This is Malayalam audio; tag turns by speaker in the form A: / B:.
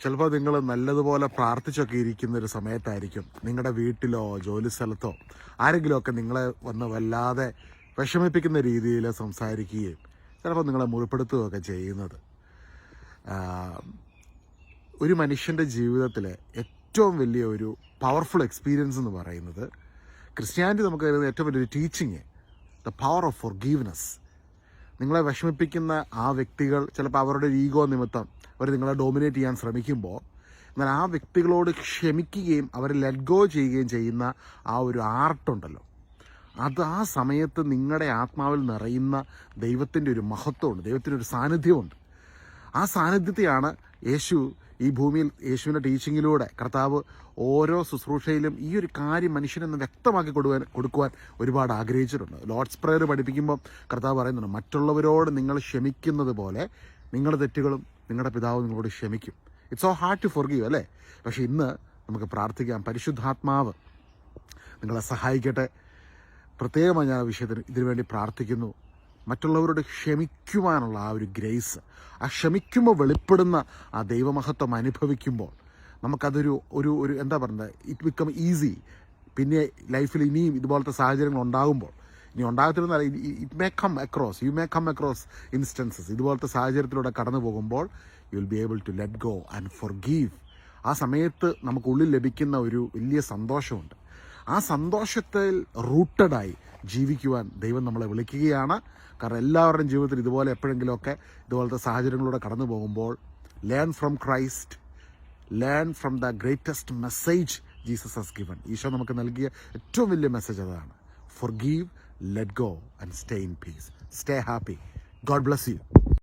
A: ചിലപ്പോൾ നിങ്ങൾ നല്ലതുപോലെ പ്രാർത്ഥിച്ചൊക്കെ ഇരിക്കുന്ന ഒരു സമയത്തായിരിക്കും നിങ്ങളുടെ വീട്ടിലോ ജോലി സ്ഥലത്തോ ആരെങ്കിലുമൊക്കെ നിങ്ങളെ വന്ന് വല്ലാതെ വിഷമിപ്പിക്കുന്ന രീതിയിൽ സംസാരിക്കുകയും ചിലപ്പോൾ നിങ്ങളെ മുറിപ്പെടുത്തുകയൊക്കെ ചെയ്യുന്നത്. ഒരു മനുഷ്യന്റെ ജീവിതത്തിലെ ഏറ്റവും വലിയ ഒരു പവർഫുൾ എക്സ്പീരിയൻസ് എന്ന് പറയുന്നത് ക്രിസ്ത്യാനിറ്റി നമുക്ക് തരുന്ന ഏറ്റവും വലിയൊരു teaching the power of forgiveness നിങ്ങളെ വിഷമിപ്പിക്കുന്ന ആ വ്യക്തികൾ ചിലപ്പോൾ അവരുടെ ഈഗോ നിമിത്തം അവർ നിങ്ങളെ ഡോമിനേറ്റ് ചെയ്യാൻ ശ്രമിക്കുമ്പോൾ എന്നാൽ ആ വ്യക്തികളോട് ക്ഷമിക്കുകയും അവരെ ലെറ്റ് ഗോ ചെയ്യുകയും ചെയ്യുന്ന ആ ഒരു ആർട്ടുണ്ടല്ലോ അത് ആ സമയത്ത് നിങ്ങളുടെ ആത്മാവിൽ നിറയുന്ന ദൈവത്തിന്റെ ഒരു മഹത്വമുണ്ട് ദൈവത്തിന്റെ ഒരു സാന്നിധ്യമുണ്ട്. ആ സാന്നിധ്യത്തെയാണ് യേശു ഈ ഭൂമിയിൽ യേശുവിന്റെ ടീച്ചിങ്ങിലൂടെ കർത്താവ് ഓരോ ശുശ്രൂഷയിലും ഈ ഒരു കാര്യം മനുഷ്യനെന്ന് വ്യക്തമാക്കി കൊടുക്കാൻ കൊടുക്കുവാൻ ഒരുപാട് ആഗ്രഹിച്ചിട്ടുണ്ട്. ലോർഡ്സ് പ്രയർ പഠിപ്പിക്കുമ്പോൾ കർത്താവ് പറയുന്നുണ്ട് മറ്റുള്ളവരോട് നിങ്ങൾ ക്ഷമിക്കുന്നത് പോലെ നിങ്ങളുടെ തെറ്റുകളും നിങ്ങളുടെ പിതാവ് നിങ്ങളോട് ക്ഷമിക്കും. It's so hard to forgive അല്ലേ? പക്ഷേ ഇന്ന് നമുക്ക് പ്രാർത്ഥിക്കാം. പരിശുദ്ധാത്മാവ് നിങ്ങളെ സഹായിക്കട്ടെ. പ്രത്യേകമായി ഞാൻ വിഷയത്തിന് ഇതിനുവേണ്ടി പ്രാർത്ഥിക്കുന്നു. മറ്റുള്ളവരോട് ക്ഷമിക്കുവാനുള്ള ആ ഒരു ഗ്രേസ് ആ ക്ഷമിക്കുമ്പോൾ വെളിപ്പെടുന്ന ആ ദൈവമഹത്വം അനുഭവിക്കുമ്പോൾ നമുക്കതൊരു ഒരു ഒരു എന്താ പറയുന്നത് ഇറ്റ് ബിക്കം ഈസി പിന്നെ ലൈഫിൽ ഇനിയും ഇതുപോലത്തെ സാഹചര്യങ്ങൾ ഉണ്ടാകുമ്പോൾ ഇനി ഉണ്ടാകത്തില്ലെന്നല്ല it may come across you may come across instances ഇതുപോലത്തെ സാഹചര്യത്തിലൂടെ കടന്നു പോകുമ്പോൾ you will be able to let go and forgive ആ സമയത്ത് നമുക്കുള്ളിൽ ലഭിക്കുന്ന ഒരു വലിയ സന്തോഷമുണ്ട്. ആ സന്തോഷത്തിൽ റൂട്ടഡായി ജീവിക്കുവാൻ ദൈവം നമ്മളെ വിളിക്കുകയാണ്. കാരണം എല്ലാവരുടെയും ജീവിതത്തിൽ ഇതുപോലെ എപ്പോഴെങ്കിലുമൊക്കെ ഇതുപോലത്തെ സാഹചര്യങ്ങളിലൂടെ കടന്നു പോകുമ്പോൾ learn from Christ learn from the greatest message Jesus has given Isho നമുക്ക് നൽകിയ ഏറ്റവും വലിയ മെസ്സേജ് അതാണ്. Forgive let go and stay in peace stay happy God bless you